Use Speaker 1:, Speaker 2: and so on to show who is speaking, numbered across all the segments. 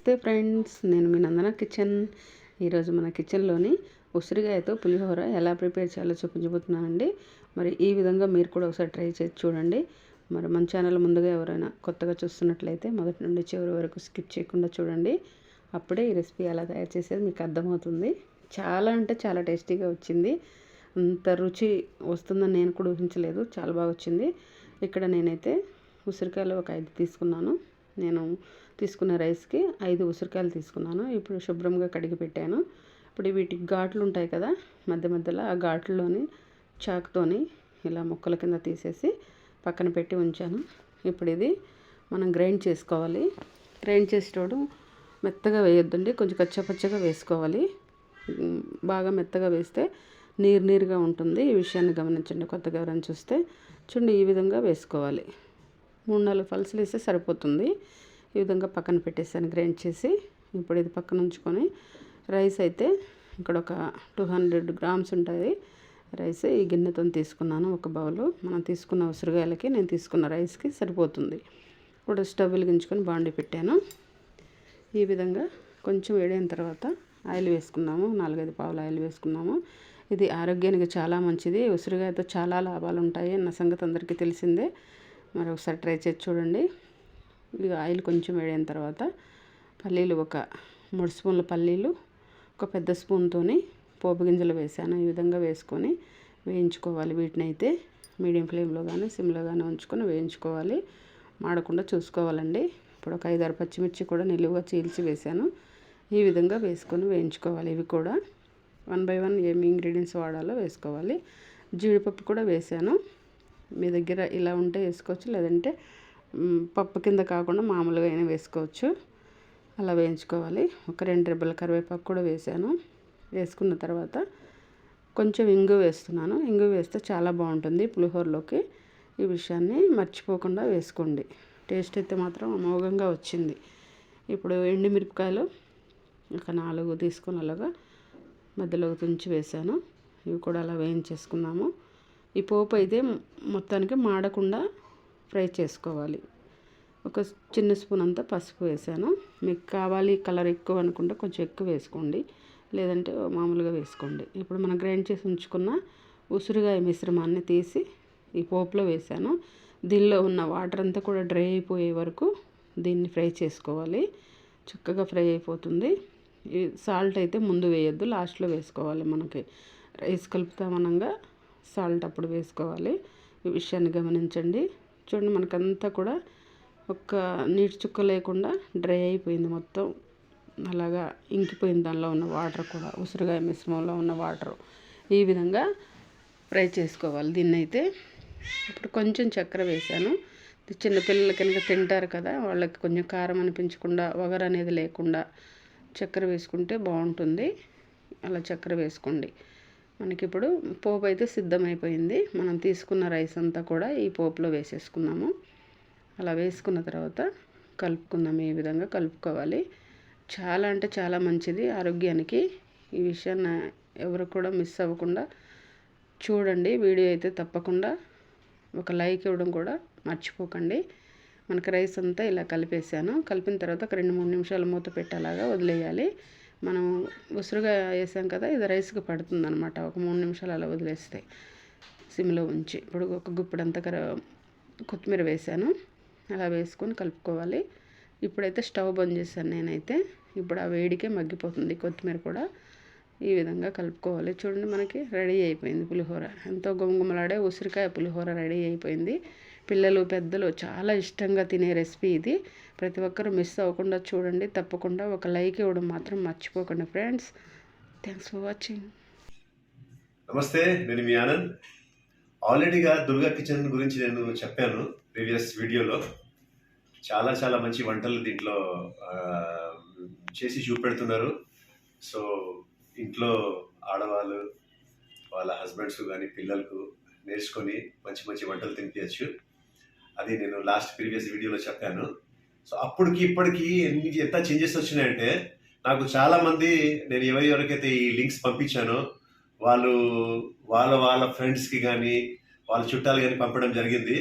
Speaker 1: నమస్తే ఫ్రెండ్స్ నేను మీ నందన కిచెన్. ఈరోజు మన కిచెన్లోని ఉసిరికాయతో పులిహోర ఎలా ప్రిపేర్ చేయాలో చూపించబోతున్నానండి. మరి ఈ విధంగా మీరు కూడా ఒకసారి ట్రై చేసి చూడండి. మరి మన ఛానల్ ముందుగా ఎవరైనా కొత్తగా చూస్తున్నట్లయితే మొదటి నుండి చివరి వరకు స్కిప్ చేయకుండా చూడండి. అప్పుడే ఈ రెసిపీ ఎలా తయారు చేసేది మీకు అర్థమవుతుంది. చాలా అంటే చాలా టేస్టీగా వచ్చింది. అంత రుచి వస్తుందని నేను కూడా ఊహించలేదు. చాలా బాగా వచ్చింది. ఇక్కడ నేనైతే ఉసిరికాయలు ఒక ఐదు తీసుకున్నాను. నేను తీసుకున్న రైస్కి ఐదు ఉసిరికాయలు తీసుకున్నాను. ఇప్పుడు శుభ్రంగా కడిగి పెట్టాను. ఇప్పుడు వీటికి ఘాట్లు ఉంటాయి కదా మధ్య మధ్యలో ఆ ఘాట్లలోని చాకుతోని ఇలా ముక్కల కింద తీసేసి పక్కన పెట్టి ఉంచాను. ఇప్పుడు ఇది మనం గ్రైండ్ చేసుకోవాలి. గ్రైండ్ చేసేటోడు మెత్తగా వేయొద్దండి కొంచెం కచ్చపచ్చగా వేసుకోవాలి. బాగా మెత్తగా వేస్తే నీరు నీరుగా ఉంటుంది. ఈ విషయాన్ని గమనించండి కొత్తగా ఎవరైనా చూస్తే. చూడండి ఈ విధంగా వేసుకోవాలి. మూడు నాలుగు పల్సులు వేస్తే సరిపోతుంది. ఈ విధంగా పక్కన పెట్టేసాను గ్రైండ్ చేసి ఇప్పుడు ఇది పక్కన ఉంచుకొని రైస్ అయితే ఇక్కడ ఒక టూ హండ్రెడ్ గ్రామ్స్ ఉంటుంది రైస్ ఈ గిన్నెతో తీసుకున్నాను ఒక బౌలు. మనం తీసుకున్న ఉసిరిగాయలకి నేను తీసుకున్న రైస్కి సరిపోతుంది. ఇప్పుడు స్టవ్ వెలిగించుకొని బాండి పెట్టాను. ఈ విధంగా కొంచెం వేడైన తర్వాత ఆయిల్ వేసుకున్నాము నాలుగైదు పావులు ఆయిల్ వేసుకున్నాము ఇది ఆరోగ్యానికి చాలా మంచిది. ఉసిరిగాయతో చాలా లాభాలు ఉంటాయి అన్న సంగతి అందరికీ తెలిసిందే. మరి ఒకసారి ట్రై చేసి చూడండి. ఇక ఆయిల్ కొంచెం వేడిన తర్వాత పల్లీలు ఒక మూడు స్పూన్ల పల్లీలు ఒక పెద్ద స్పూన్తో పోపు గింజలు వేసాను. ఈ విధంగా వేసుకొని వేయించుకోవాలి. వీటిని అయితే మీడియం ఫ్లేమ్లో కానీ సిమ్లో కానీ ఉంచుకొని వేయించుకోవాలి. మాడకుండా చూసుకోవాలండి. ఇప్పుడు ఒక ఐదారు పచ్చిమిర్చి కూడా నిలువుగా చీల్చి వేసాను. ఈ విధంగా వేసుకొని వేయించుకోవాలి. ఇవి కూడా వన్ బై వన్ ఏమి ఇంగ్రీడియంట్స్ వాడాలో వేసుకోవాలి. జీడిపప్పు కూడా వేసాను. మీ దగ్గర ఇలా ఉంటే వేసుకోవచ్చు. లేదంటే పప్పు కింద కాకుండా మామూలుగా అయినా వేసుకోవచ్చు. అలా వేయించుకోవాలి. ఒక రెండు రెబ్బల కరివేపాకు కూడా వేసాను. వేసుకున్న తర్వాత కొంచెం ఇంగు వేస్తున్నాను. ఇంగు వేస్తే చాలా బాగుంటుంది పులిహోరలోకి. ఈ విషయాన్ని మర్చిపోకుండా వేసుకోండి. టేస్ట్ అయితే మాత్రం అమోఘంగా వచ్చింది. ఇప్పుడు ఎండుమిరపకాయలు ఒక నాలుగు తీసుకుని అలాగా మధ్యలోకి తుంచి వేసాను. ఇవి కూడా అలా వేయించేసుకున్నాము. ఈ పోపు అయితే మొత్తానికి మాడకుండా ఫ్రై చేసుకోవాలి. ఒక చిన్న స్పూన్ అంతా పసుపు వేసాను. మీకు కావాలి కలర్ ఎక్కువ అనుకుంటే కొంచెం ఎక్కువ వేసుకోండి. లేదంటే మామూలుగా వేసుకోండి. ఇప్పుడు మనం గ్రైండ్ చేసి ఉంచుకున్న ఉసిరిగాయ మిశ్రమాన్ని తీసి ఈ పోపులో వేసాను. దీనిలో ఉన్న వాటర్ అంతా కూడా డ్రై అయిపోయే వరకు దీన్ని ఫ్రై చేసుకోవాలి. చక్కగా ఫ్రై అయిపోతుంది. ఈ సాల్ట్ అయితే ముందు వేయొద్దు లాస్ట్లో వేసుకోవాలి మనకి. రైస్ కలుపుతామనంగా సాల్ట్ అప్పుడు వేసుకోవాలి. ఈ విషయాన్ని గమనించండి. చూడండి మనకంతా కూడా ఒక్క నీటి చుక్క లేకుండా డ్రై అయిపోయింది మొత్తం. అలాగా ఇంకిపోయింది దానిలో ఉన్న వాటర్ కూడా. ఉసిరిగాయ మిశ్రమంలో ఉన్న వాటర్. ఈ విధంగా ఫ్రై చేసుకోవాలి. దీన్ని అయితే ఇప్పుడు కొంచెం చక్కెర వేసాను చిన్నపిల్లల కనుక తింటారు కదా వాళ్ళకి కొంచెం కారం అనిపించకుండా వగర అనేది లేకుండా చక్కెర వేసుకుంటే బాగుంటుంది. అలా చక్కెర వేసుకోండి. మనకి ఇప్పుడు పోపు అయితే సిద్ధమైపోయింది. మనం తీసుకున్న రైస్ అంతా కూడా ఈ పోపులో వేసేసుకున్నాము అలా వేసుకున్న తర్వాత కలుపుకుందాం. ఈ విధంగా కలుపుకోవాలి? చాలా అంటే చాలా మంచిది. ఆరోగ్యానికి ఈ విషయాన్ని ఎవరు కూడా మిస్ అవ్వకుండా చూడండి. వీడియో అయితే తప్పకుండా ఒక లైక్ ఇవ్వడం కూడా మర్చిపోకండి. మనకి రైస్ అంతా ఇలా కలిపేసాను కలిపిన తర్వాత ఒక రెండు మూడు నిమిషాలు మూత పెట్టేలాగా వదిలేయాలి. మనం ఉసురుగా వేసాం కదా ఇది రైస్కి పడుతుంది అనమాట ఒక మూడు నిమిషాలు అలా వదిలేస్తే సిమ్లో ఉంచి. ఇప్పుడు ఒక గుప్పిడంతా కర కొత్తిమీర వేసాను. అలా వేసుకొని కలుపుకోవాలి. ఇప్పుడైతే స్టవ్ బంద్ చేశాను నేనైతే. ఇప్పుడు ఆ వేడికే మగ్గిపోతుంది కొత్తిమీర కూడా. ఈ విధంగా కలుపుకోవాలి. చూడండి మనకి రెడీ అయిపోయింది పులిహోర. ఎంతో గుమగుమలాడే ఉసిరికాయ పులిహోర రెడీ అయిపోయింది. పిల్లలు పెద్దలు చాలా ఇష్టంగా తినే రెసిపీ ఇది. ప్రతి ఒక్కరూ మిస్ అవ్వకుండా చూడండి. తప్పకుండా ఒక లైక్ ఇవ్వడం మాత్రం మర్చిపోకండి ఫ్రెండ్స్. Thanks for watching.
Speaker 2: నమస్తే నేను మీ ఆనంద్. ఆల్రెడీగా దుర్గా కిచెన్ గురించి నేను చెప్పాను ప్రీవియస్ వీడియోలో. చాలా చాలా మంచి వంటలు దీంట్లో చేసి చూపెడుతున్నారు. సో ఇంట్లో ఆడవాళ్ళు వాళ్ళ హస్బెండ్స్ కానీ పిల్లలకు నేర్చుకొని మంచి మంచి వంటలు తినిపించచ్చు అది నేను లాస్ట్ ప్రీవియస్ వీడియోలో చెప్పాను. సో అప్పటికి ఇప్పటికి ఎన్ని ఎంత చేంజెస్ వచ్చినాయంటే నాకు చాలామంది నేను ఎవరి ఎవరికైతే ఈ లింక్స్ పంపించానో వాళ్ళు వాళ్ళ వాళ్ళ ఫ్రెండ్స్కి కానీ వాళ్ళ చుట్టాలు కానీ పంపడం జరిగింది.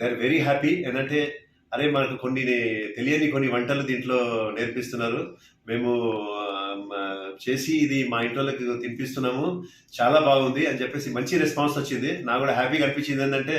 Speaker 2: దే ఆర్ వెరీ హ్యాపీ ఏంటంటే అరే మనకు కొన్ని తెలియని కొన్ని వంటలు దీంట్లో నేర్పిస్తున్నారు. మేము చేసి ఇది మా ఇంట్లోకి తినిపిస్తున్నాము. చాలా బాగుంది అని చెప్పేసి మంచి రెస్పాన్స్ వచ్చింది. నాకు కూడా హ్యాపీగా అనిపించింది ఏంటంటే